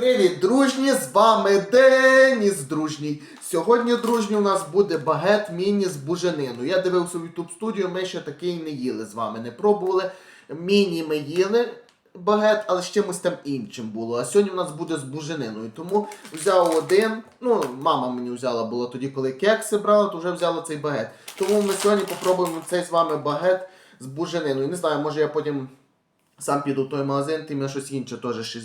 Привіт, дружні! З вами Деніс Дружній. Сьогодні, дружні, у нас буде багет міні з буженину. Я дивився в YouTube студію, ми ще такий не їли з вами, не пробували. Міні ми їли багет, але з чимось там іншим було. А сьогодні у нас буде з бужениною. Тому взяв один. Ну, мама мені взяла було тоді, коли кекси брала, то вже взяла цей багет. Тому ми сьогодні попробуємо цей з вами багет з бужениною. Не знаю, може я потім. Сам піду в той магазин, ти ми щось інше теж ще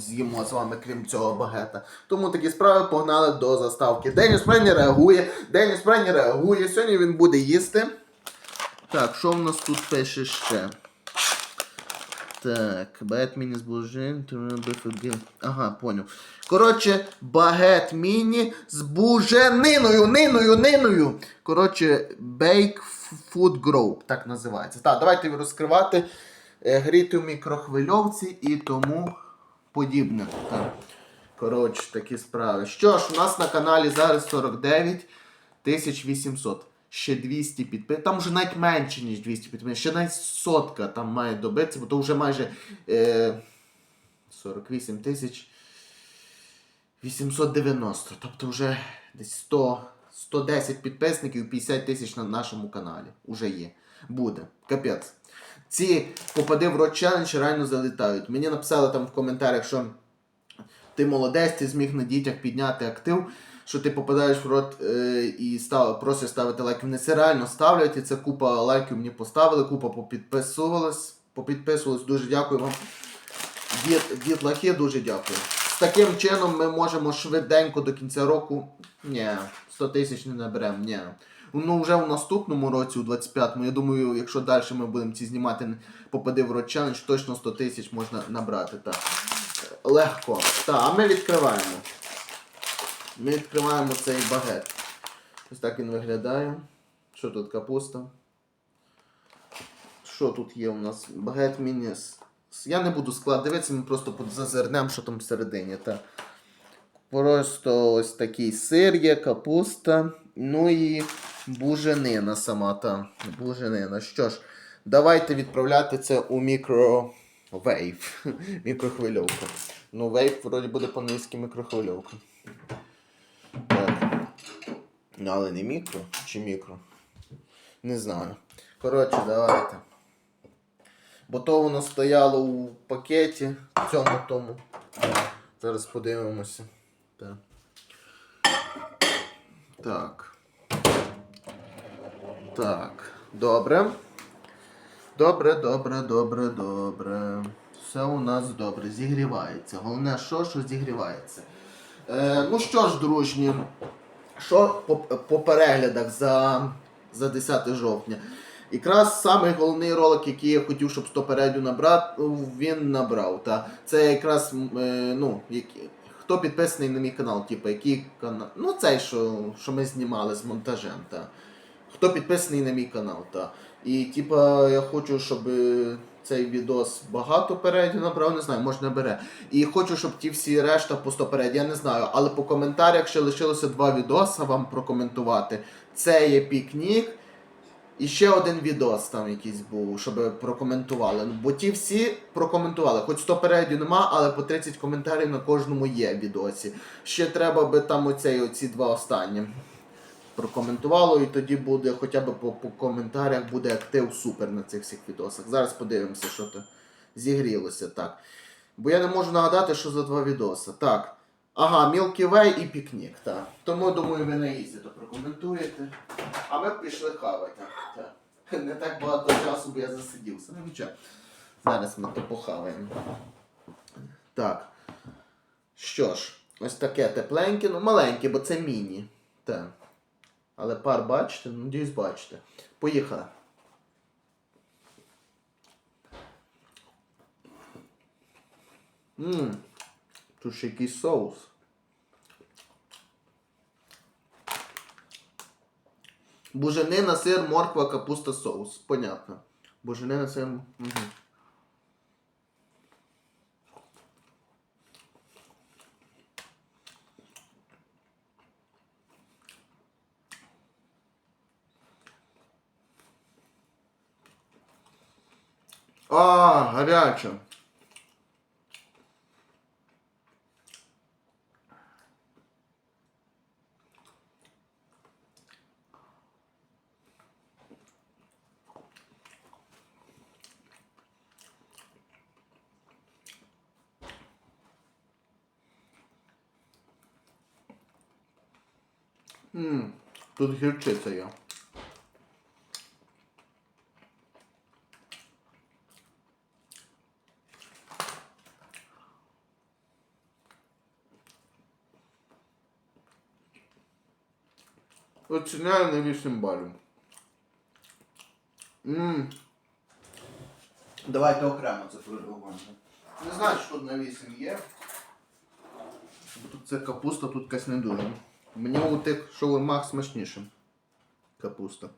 з'їмо з вами, крім цього багета. Тому такі справи погнали до заставки. Деніс Прені реагує, Деніс Прені реагує. Сьогодні він буде їсти. Так, що в нас тут пише ще? Так, багет міні з бужин. Ага, поняв. Коротше, багет міні з бужениною, ниною, ниною. Коротше, Bake Food Group, так називається. Так, давайте розкривати. Е, Гріти в мікрохвильовці і тому подібне. Так. Коротше, такі справи. Що ж, у нас на каналі зараз 49 800. Ще 200 підписів. Там вже навіть менше, ніж 200 підписів. Ще навіть сотка там має добитися, бо то вже майже е, 48 тисяч 890. Тобто вже десь 100, 110 підписників, 50 тисяч на нашому каналі. Уже є. Буде. Капець. Ці попади в рот челендж реально залітають. Мені написали там в коментарях, що ти молодець, ти зміг на дітях підняти актив, що ти попадаєш в рот е, і став, просиш ставити лайки. Вони це реально ставлять, і це купа лайків мені поставили, купа попідписувалась, попідписувалась. Дуже дякую вам. Дід, дід Лахи, дуже дякую. Таким чином ми можемо швиденько до кінця року. Ні, 100 тисяч не наберемо, ні. Ну, вже в наступному році, у 25-му, я думаю, якщо далі ми будемо ці знімати попади в рот челендж, точно 100 тисяч можна набрати. Так. Легко. Так, а ми відкриваємо. Ми відкриваємо цей багет. Ось так він виглядає. Що тут капуста? Що тут є у нас? Багет міні. з- з- Я не буду склад дивитися, ми просто зазирнемо, що там всередині. Так. Просто ось такий сир є, капуста. Ну і буженина сама та. Буженина. Що ж, давайте відправляти це у мікровейв. Мікрохвильовку. Ну, вейв вроді буде по-англійськи мікрохвильовка. Так. Ну, але не мікро чи мікро? Не знаю. Коротше, давайте. Бо то воно стояло у пакеті цьому тому. Зараз подивимося. Так. Так. Так. Добре. Добре, добре, добре, добре. Все у нас добре. Зігрівається. Головне, що, що зігрівається. Е, ну що ж, дружні, що по, по переглядах за, за 10 жовтня. Якраз самий головний ролик, який я хотів, щоб 100 переглядів набрати, він набрав. Та. Це якраз, е, ну, які, хто підписаний на мій канал, типу, який канал. Ну, цей, що, що ми знімали з монтажем. Та. Хто підписаний на мій канал, та. І типа я хочу, щоб е, цей відос багато переглядів набрав, не знаю, може набере. І хочу, щоб ті всі решта по 100 переглядів, я не знаю, але по коментарях ще лишилося два відоси вам прокоментувати. Це є пікнік. І ще один відос там якийсь був, щоб прокоментували. Ну, Бо ті всі прокоментували. Хоч 100 переглядів нема, але по 30 коментарів на кожному є відосі. Ще треба би там оцей, оці два останні прокоментувало, і тоді буде хоча б по, по коментарях буде актив супер на цих всіх відосах. Зараз подивимося, що то зігрілося. Так. Бо я не можу нагадати, що за два відоси. Так. Ага, Milky Way і пікнік. Так. Тому думаю, ви на ізі то прокоментуєте. А ми пішли хавати. Так. Не так багато часу, бо я засидівся. Ну нічого. Зараз ми то похаваємо. Так. Що ж, ось таке тепленьке, ну маленьке, бо це міні. Так. Але пар бачите, ну, надіюсь, бачите. Поїхали. Ммм, тут ще якийсь соус. Буженина, сир, морква, капуста, соус. Понятно. Буженина, сир. Угу. А, гаряче. Ммм, тут гірчиця є. Оціняю на 8 балів. Ммм. Давайте окремо це прорахуємо. Не знаю, що тут на 8 є. Тут це капуста, тут якась не дуже. Мені у тих шаурмах смачніше. Капуста.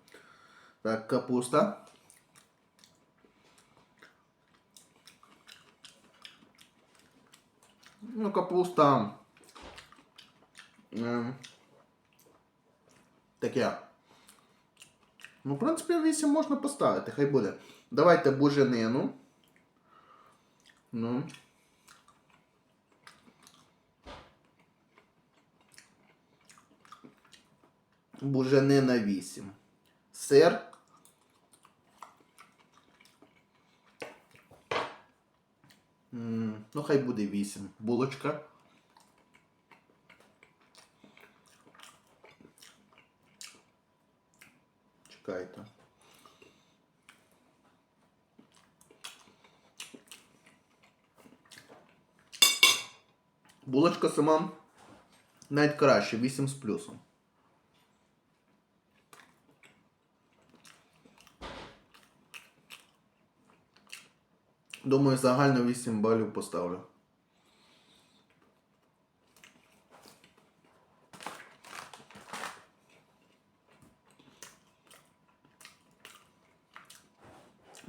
Так, капуста. Ну, капуста. Ем, таке. Ну, в принципі, 8 можна поставити, хай буде. Давайте буженину. Ну. Буженина 8. Сир. Ну, хай буде 8. Булочка. Чекайте. Булочка сама навіть краще, 8 з плюсом. Думаю, загально 8 балів поставлю.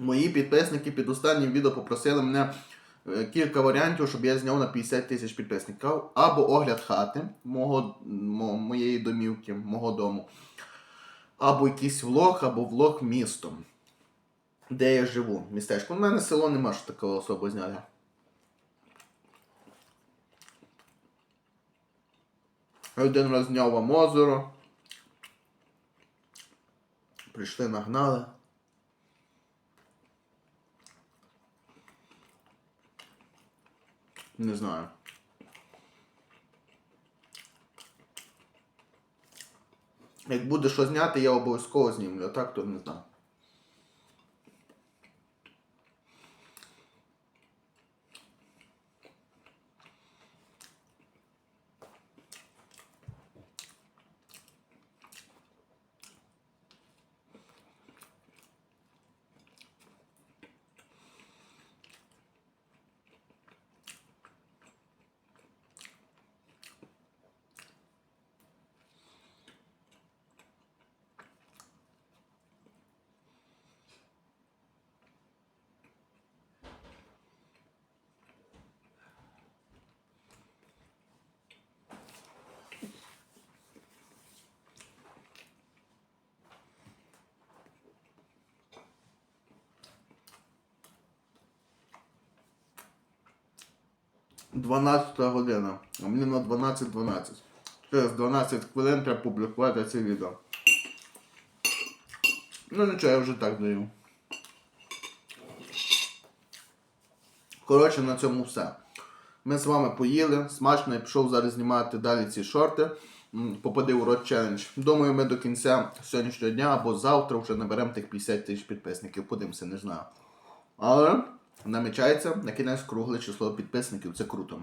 Мої підписники під останнім відео попросили мене е, кілька варіантів, щоб я зняв на 50 тисяч підписників. Або огляд хати мого, мо- моєї домівки, мого дому. Або якийсь влог, або влог містом. Де я живу, містечко. У мене село нема що такого особо зняти. Один раз зняв вам озеро. Прийшли, нагнали. Не знаю. Як буде що зняти, я обов'язково знімлю, а так то не знаю. Дванадцята година. А мені на 12.12. Через 12 хвилин треба публікувати це відео. Ну нічого, я вже так даю. Коротше, на цьому все. Ми з вами поїли, смачно, я пішов зараз знімати далі ці шорти. Попади у рот челендж. Думаю, ми до кінця сьогоднішнього дня або завтра вже наберемо тих 50 тисяч підписників. Подивимося, не знаю. Але намічається на кінець кругле число підписників. Це круто.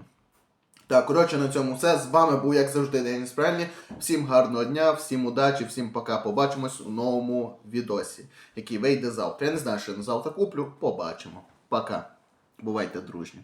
Так, коротше, на цьому все. З вами був, як завжди, Деніс Прельні. Всім гарного дня, всім удачі, всім пока. Побачимось у новому відосі, який вийде завтра. Я не знаю, що я на завтра куплю. Побачимо. Пока. Бувайте дружні.